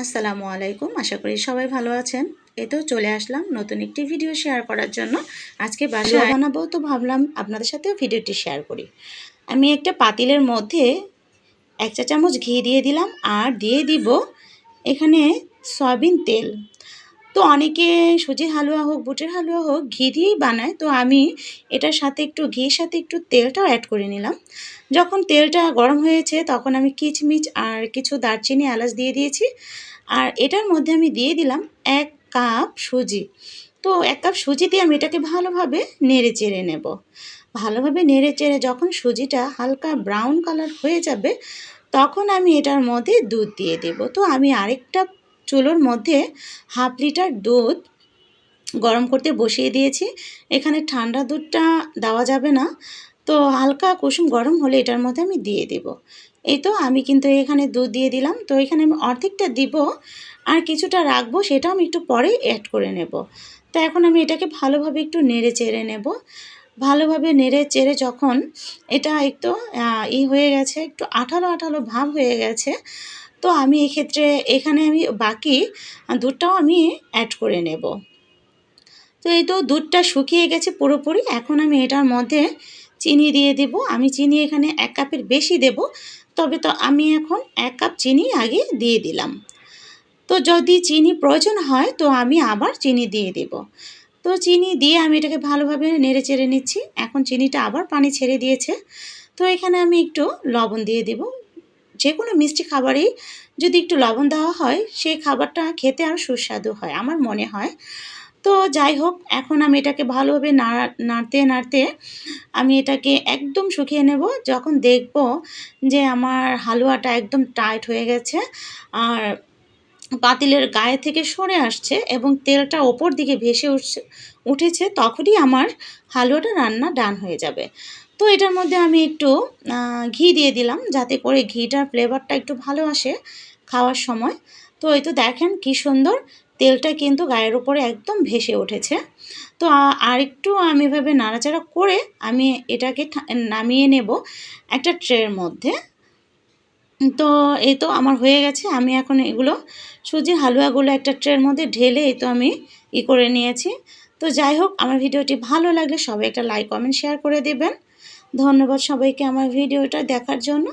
আসসালামু আলাইকুম। আশা করি সবাই ভালো আছেন। এই তো চলে আসলাম নতুন একটি ভিডিও শেয়ার করার জন্য। আজকে বাসায় বানাবো, তো ভাবলাম আপনাদের সাথেও ভিডিওটি শেয়ার করি। আমি একটা পাতিলের মধ্যে এক চা চামচ ঘি দিয়ে দিলাম আর দিয়ে দিব এখানে সয়াবিন তেল। তো অনেকে সুজির হালুয়া হোক, বুটের হালুয়া হোক, ঘি দিয়েই বানায়। তো আমি এটার সাথে একটু ঘির সাথে একটু তেলটাও অ্যাড করে নিলাম। যখন তেলটা গরম হয়েছে, তখন আমি কিচমিচ আর কিছু দারচিনি এলাচ দিয়ে দিয়েছি। আর এটার মধ্যে আমি দিয়ে দিলাম এক কাপ সুজি। তো এক কাপ সুজি দিয়ে আমি এটাকে ভালোভাবে নেড়ে চেড়ে নেব। ভালোভাবে নেড়ে চেড়ে যখন সুজিটা হালকা ব্রাউন কালার হয়ে যাবে, তখন আমি এটার মধ্যে দুধ দিয়ে দেব। তো আমি আরেকটা চুলোর মধ্যে হাফ লিটার দুধ গরম করতে বসিয়ে দিয়েছি। এখানে ঠান্ডা দুধটা দেওয়া যাবে না। তো হালকা কুসুম গরম হলে এটার মধ্যে আমি দিয়ে দেব। এই তো আমি কিন্তু এখানে দুধ দিয়ে দিলাম। তো এখানে আমি অর্ধেকটা দিব আর কিছুটা রাখব সেটা আমি একটু পরে অ্যাড করে নেব। তো এখন আমি এটাকে ভালোভাবে একটু নেড়ে চেড়ে নেব। ভালোভাবে নেড়ে চেড়ে যখন এটা একটু ই হয়ে গেছে, একটু আঠালো আঠালো ভাব হয়ে গেছে তো আমি এক্ষেত্রে এখানে আমি বাকি দুধটাও আমি অ্যাড করে নেব। তো এই তো দুধটা শুকিয়ে গেছে পুরোপুরি। এখন আমি এটার মধ্যে চিনি দিয়ে দেব। আমি চিনি এখানে এক কাপের বেশি দেব। তবে তো আমি এখন এক কাপ চিনি আগে দিয়ে দিলাম। তো যদি চিনি প্রয়োজন হয় তো আমি আবার চিনি দিয়ে দেব। তো চিনি দিয়ে আমি এটাকে ভালোভাবে নেড়ে চেড়ে নিচ্ছি। এখন চিনিটা আবার পানি ছেড়ে দিয়েছে। তো এখানে আমি একটু লবণ দিয়ে দেব। যে কোনো মিষ্টি খাবারেই যদি একটু লবণ দেওয়া হয়, সেই খাবারটা খেতে আরও সুস্বাদু হয়, আমার মনে হয়। তো যাই হোক, এখন আমি এটাকে ভালোভাবে নাড়া, নাড়তে নাড়তে আমি এটাকে একদম শুকিয়ে নেব। যখন দেখব যে আমার হালুয়াটা একদম টাইট হয়ে গেছে, আর পাতিলের গায়ে থেকে সরে আসছে এবং তেলটা ওপর দিকে ভেসে উঠছে, উঠেছে, তখনই আমার হালুয়াটা রান্না ডান হয়ে যাবে। তো এটার মধ্যে আমি একটু ঘি দিয়ে দিলাম যাতে করে ঘিটার ফ্লেভারটা একটু ভালো আসে খাওয়ার সময়। তো এই তো দেখেন কি সুন্দর তেলটা কিন্তু গায়ের উপরে একদম ভেসে উঠেছে। তো আর একটু আমি এভাবে নাড়াচাড়া করে আমি এটাকে নামিয়ে নেব একটা ট্রের মধ্যে। তো এই তো আমার হয়ে গেছে। আমি এখন এগুলো সুজির হালুয়াগুলো একটা ট্রের মধ্যে ঢেলে এই তো আমি ই করে নিয়েছি। তো যাই হোক, আমার ভিডিওটি ভালো লাগলে সবাই একটা লাইক, কমেন্ট, শেয়ার করে দেবেন। ধন্যবাদ সবাইকে আমার ভিডিওটা দেখার জন্য।